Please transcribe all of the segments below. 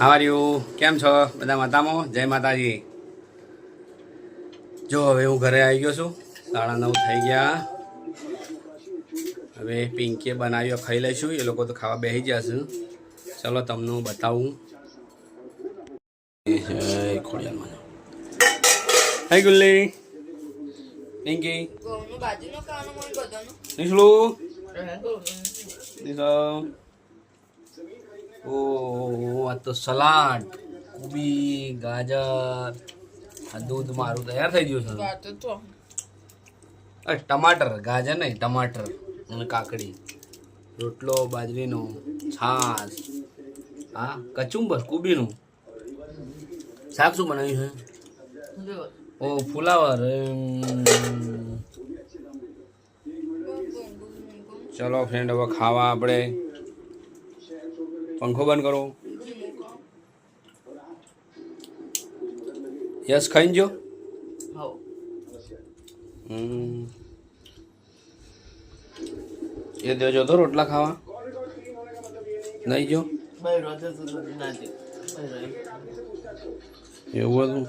હાવાર્યું કેમ છો? બધા માતામાં જય માતાજી. જો હવે હું ઘરે આવી ગયો છું. સાડા નવ થઈ ગયા. હવે પિંકીએ બનાવ્યો ખાઈ લઈશું. એ લોકો તો ખાવા બેસી જશે ચલો તમને હું બતાવું. હાય ગુલ્લી. પિંકી. નિશલું નિશલ ઓ આ તો સલાડ. કોબી ગાજર. આ દૂધ મારું તૈયાર થઈ ગયું છે. અરે ટમાટર. ગાજર નહીં ટમાટર અને કાકડી. રોટલો બાજરીનો છાશ. હા કચુંબર કોબીનું. શાક શું બનાવ્યું છે? ઓ ફુલાવર. ચલો ફ્રેન્ડ હવે ખાવા આપણે. પંખો બંધ કરો. યસ ખાઈ જો. એ દેજો તો રોટલા ખાવા. નહીં જો. એવું હતું.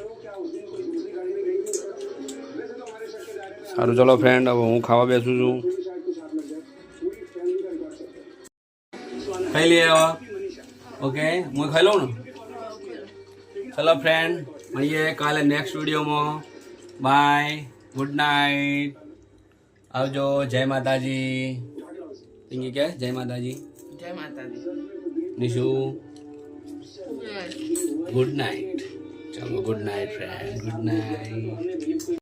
સારું ચલો ફ્રેન્ડ હવે હું ખાવા બેસું છું. ખાઈ લઈએ ઓકે હું ખાઈ લઉં ને? ચલો ફ્રેન્ડ મળીએ કાલે નેક્સ્ટ વિડીયોમાં બાય ગુડ નાઇટ આવજો જય માતાજી. પિંકી કે જય માતાજી. જય માતાજી. નિશુ. ગુડ નાઇટ ચલો good night friend good night